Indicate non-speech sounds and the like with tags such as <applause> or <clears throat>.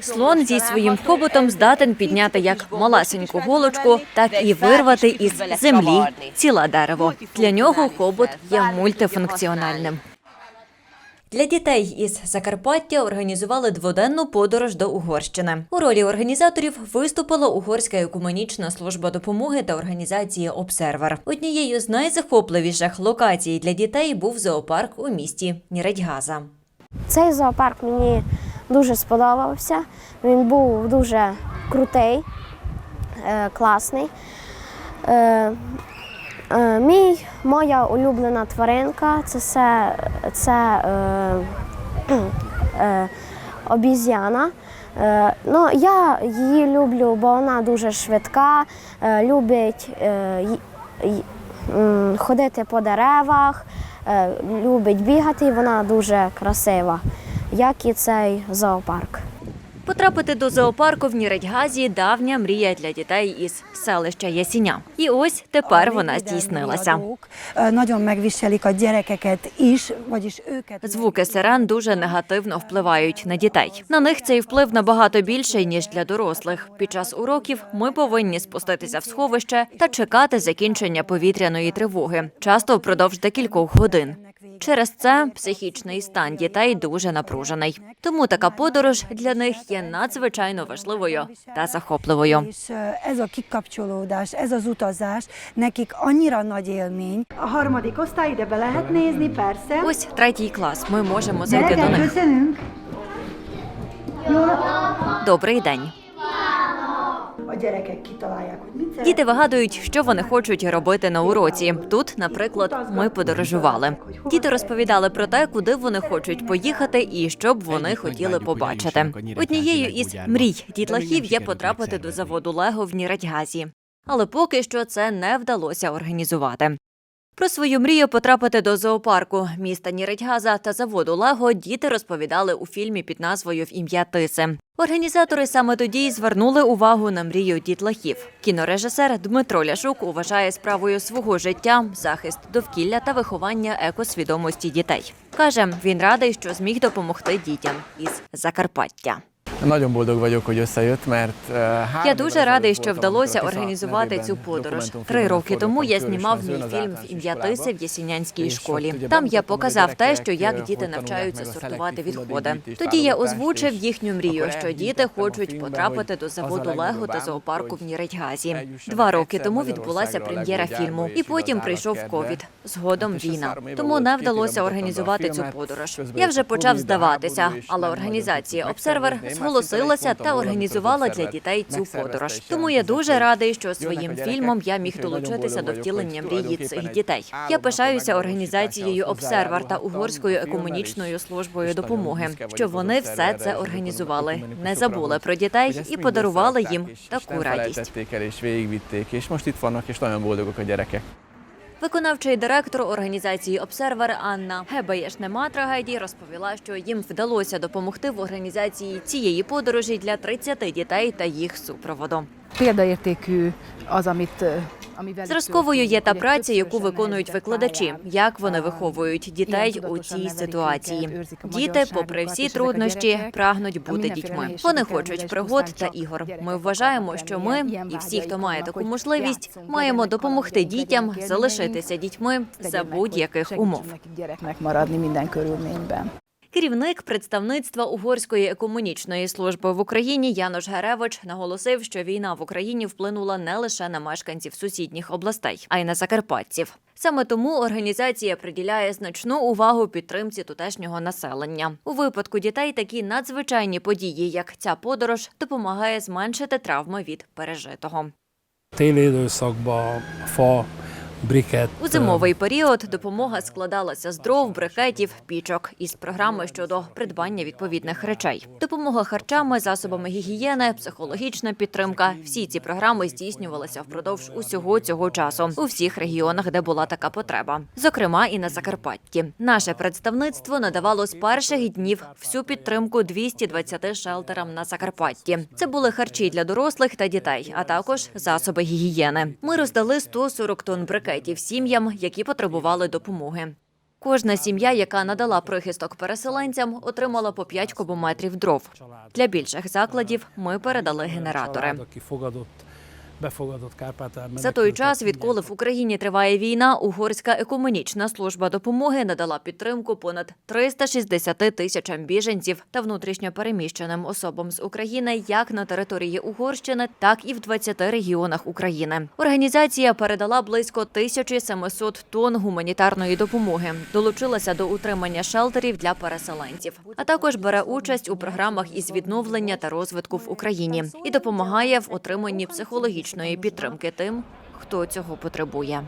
Слон зі своїм хоботом здатен підняти як малесеньку голочку, так і вирвати із землі ціле дерево. Для нього хобот є мультифункціональним. Для дітей із Закарпаття організували дводенну подорож до Угорщини. У ролі організаторів виступила Угорська екуменічна служба допомоги та організації Обсервер. Однією з найзахопливіших локацій для дітей був зоопарк у місті Ніредьгаза. Цей зоопарк мені дуже сподобався. Він був дуже крутий, е, класний. Е, е, мій, моя улюблена тваринка це, все, це е, <clears throat> е, обіз'яна. Е, ну, я її люблю, бо вона дуже швидка, е, любить е, й- ходити по деревах, е, любить бігати, вона дуже красива, як і цей зоопарк. Потрапити до зоопарку в Ніредьгазі давня мрія для дітей із селища Ясіня. І ось тепер вона здійснилася. Звуки сирен дуже негативно впливають на дітей. На них цей вплив набагато більший ніж для дорослих. Під час уроків ми повинні спуститися в сховище та чекати закінчення повітряної тривоги, часто впродовж декількох годин. Через це психічний стан дітей дуже напружений. Тому така подорож для них є надзвичайно важливою та захопливою. Ось третій клас. Ми можемо зайти до них. Добрий день. A gyerekek kitalálják, hogy mit. Діти вигадують, що вони хочуть робити на уроці. Тут, наприклад, ми подорожували. Діти розповідали про те, куди вони хочуть поїхати і що б вони хотіли побачити. Однією із мрій дітлахів є потрапити до заводу Лего в Нірадьгазі. Але поки що це не вдалося організувати. Про свою мрію потрапити до зоопарку міста Ніредьгаза та заводу Лего діти розповідали у фільмі під назвою В ім'я Тиси. Організатори саме тоді й звернули увагу на мрію дітлахів. Кінорежисер Дмитро Ляшук вважає справою свого життя захист довкілля та виховання екосвідомості дітей. Каже, він радий, що зміг допомогти дітям із Закарпаття. Három Я дуже радий, що вдалося організувати цю подорож. Три роки тому я знімав мій фільм в ім'я. Тиси в Ясінянській школі. Там я показав те, що як діти навчаються сортувати відходи. Тоді я озвучив їхню мрію, що діти хочуть потрапити до заводу Лего та зоопарку в Ніредьгазі. Два роки тому відбулася прем'єра фільму, і потім прийшов ковід. Згодом війна. Тому не вдалося організувати цю подорож. Я вже почав здаватися, але і організація Обсервер Мексикан, зголосилася та організувала для дітей цю подорож. Тому я дуже радий, що своїм фільмом я міг долучитися до втілення мрії цих дітей. Я пишаюся організацією Обсервер та угорською екуменічною службою допомоги, що вони все це організували, не забули про дітей і подарували їм таку радість. Виконавчий директор організації Обсервер Анна Гебаєш нема трагедії розповіла, що їм вдалося допомогти в організації цієї подорожі для 30 дітей та їх супроводу. Példaértékű az, amit, amivel Зразковою є та праця, яку виконують викладачі, як вони виховують дітей у цій ситуації. Діти, попри всі труднощі, прагнуть бути дітьми. Вони хочуть пригод та ігор. Ми вважаємо, що ми і всі, хто має таку можливість, маємо допомогти дітям залишитися дітьми за будь-яких умов. Керівник представництва угорської екомунічної служби в Україні Янош Геревич наголосив, що війна в Україні вплинула не лише на мешканців сусідніх областей, а й на закарпатців. Саме тому організація приділяє значну увагу підтримці тутешнього населення. У випадку дітей такі надзвичайні події, як ця подорож, допомагає зменшити травми від пережитого. téli időszakban fa, briket, У зимовий період допомога складалася з дров, брикетів, пічок із програми щодо придбання відповідних речей. Допомога харчами, засобами гігієни, психологічна підтримка. Всі ці програми здійснювалися впродовж усього цього часу у всіх регіонах, де була така потреба, зокрема і на Закарпатті. Наше представництво надавало з перших днів всю підтримку 220 шелтерам на Закарпатті. Це були харчі для дорослих та дітей, а також засоби гігієни. Ми роздали 140 тонн брикетів сім'ям, які потребували допомоги. Кожна сім'я, яка надала прихисток переселенцям, отримала по 5 кубометрів дров. Для більших закладів ми передали генератори. За той час, відколи в Україні триває війна, Угорська екуменічна служба допомоги надала підтримку понад 360 тисячам біженців та внутрішньо переміщеним особам з України як на території Угорщини, так і в 20 регіонах України. Організація передала близько 1700 тонн гуманітарної допомоги, долучилася до утримання шелтерів для переселенців, а також бере участь у програмах із відновлення та розвитку в Україні. І допомагає в отриманні психологічної підтримки тим, хто цього потребує.